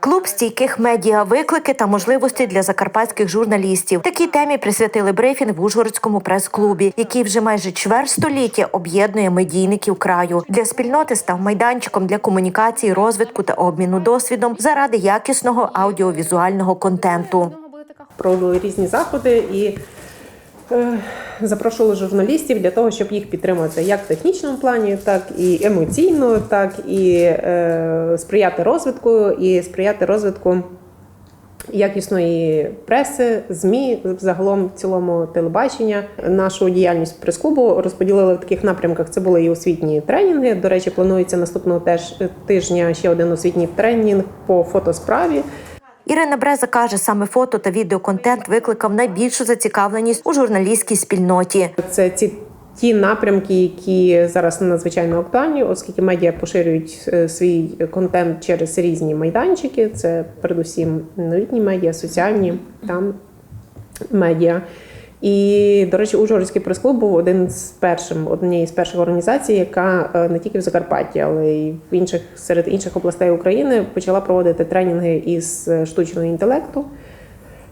Клуб стійких медіа, виклики та можливості для закарпатських журналістів. Такій темі присвятили брифінг в Ужгородському прес-клубі, який вже майже чверть століття об'єднує медійників краю. Для спільноти став майданчиком для комунікації, розвитку та обміну досвідом заради якісного аудіовізуального контенту. Проводили різні заходи і запрошували журналістів для того, щоб їх підтримати як в технічному плані, так і емоційно, так і е, сприяти розвитку, і сприяти розвитку якісної преси, ЗМІ, загалом в цілому телебачення. Нашу діяльність прес-клубу розподілили в таких напрямках. Це були і освітні тренінги. До речі, планується наступного теж тижня ще один освітній тренінг по фотосправі. Ірина Бреза каже, саме фото та відеоконтент викликав найбільшу зацікавленість у журналістській спільноті. Це ці ті напрямки, які зараз надзвичайно актуальні, оскільки медіа поширюють е, свій контент через різні майданчики. Це передусім новітні медіа, соціальні там медіа. І, до речі, Ужгородський прес-клуб був один з першим, однією з перших організацій, яка е, не тільки в Закарпатті, але й в інших серед інших областей України почала проводити тренінги із е, штучного інтелекту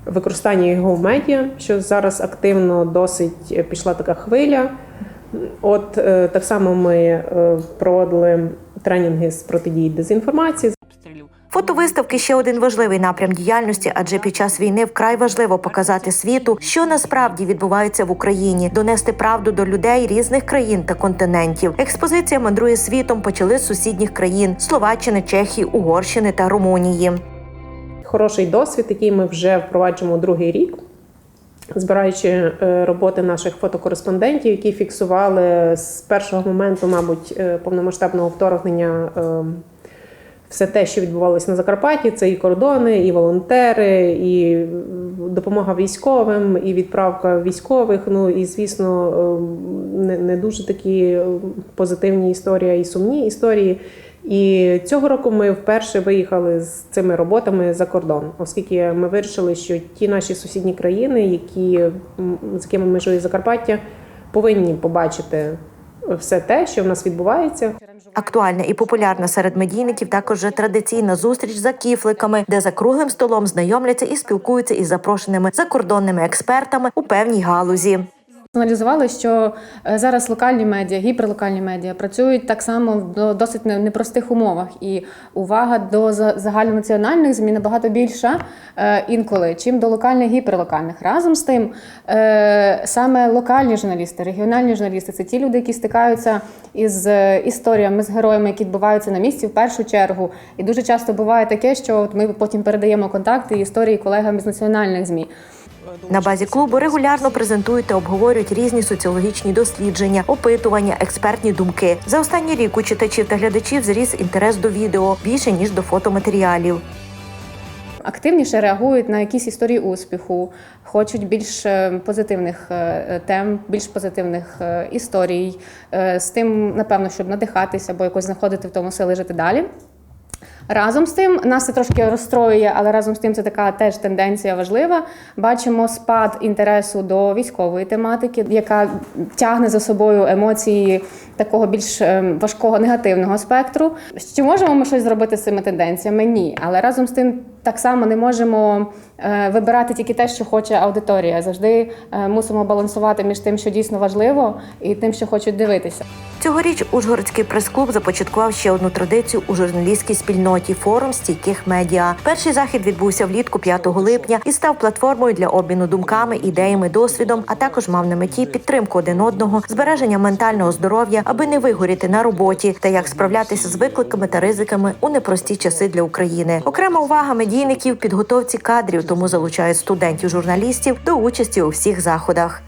використання його в медіа, що зараз активно досить пішла така хвиля. От е, так само ми е, проводили тренінги з протидії дезінформації. Фотовиставки ще один важливий напрям діяльності, адже під час війни вкрай важливо показати світу, що насправді відбувається в Україні, донести правду до людей різних країн та континентів. Експозиція мандрує світом почали з сусідніх країн Словаччини, Чехії, Угорщини та Румунії. Хороший досвід, який ми вже впроваджуємо другий рік. Збираючи е, роботи наших фотокореспондентів, які фіксували з першого моменту, мабуть, е, повномасштабного вторгнення е, все те, що відбувалося на Закарпатті, це і кордони, і волонтери, і допомога військовим, і відправка військових. Ну і звісно, е, не, дуже такі позитивні історії, і сумні історії. І цього року ми вперше виїхали з цими роботами за кордон, оскільки ми вирішили, що ті наші сусідні країни, які з якими межує Закарпаття, повинні побачити все те, що в нас відбувається. Актуальна і популярна серед медійників також традиційна зустріч за кіфликами, де за круглим столом знайомляться і спілкуються із запрошеними закордонними експертами у певній галузі. Аналізували, що е, зараз локальні медіа, гіперлокальні медіа працюють так само в досить непростих умовах, і увага до за- загальнонаціональних ЗМІ набагато більша е, інколи, чим до локальних гіперлокальних. Разом з тим, е, саме локальні журналісти, регіональні журналісти це ті люди, які стикаються із історіями, з героями, які відбуваються на місці в першу чергу. І дуже часто буває таке, що ми потім передаємо контакти історії колегам із національних ЗМІ. На базі клубу регулярно презентують та обговорюють різні соціологічні дослідження, опитування, експертні думки. За останній рік у читачів та глядачів зріс інтерес до відео більше ніж до фотоматеріалів. активніше реагують на якісь історії успіху, хочуть більш е, позитивних е, тем, більш позитивних е, історій, з тим, напевно, щоб надихатися або якось знаходити в тому сили жити далі. Разом з тим, нас це трошки розстроює, але разом з тим це така теж тенденція важлива. Бачимо спад інтересу до військової тематики, яка тягне за собою емоції такого більш ем, важкого негативного спектру. Чи можемо ми щось зробити з цими тенденціями? Ні. Але разом з тим так само не можемо е, вибирати тільки те, що хоче аудиторія. Завжди е, мусимо балансувати між тим, що дійсно важливо, і тим, що хочуть дивитися. Цьогоріч Ужгородський прес-клуб започаткував ще одну традицію у журналістській спільноті форум стійких медіа. Перший захід відбувся влітку 5 липня і став платформою для обміну думками, ідеями, досвідом, а також мав на меті підтримку один одного, збереження ментального здоров'я, аби не вигоріти на роботі, та як справлятися з викликами та ризиками у непрості часи для України. Окрема увага медійників підготовці кадрів, тому залучають студентів журналістів до участі у всіх заходах.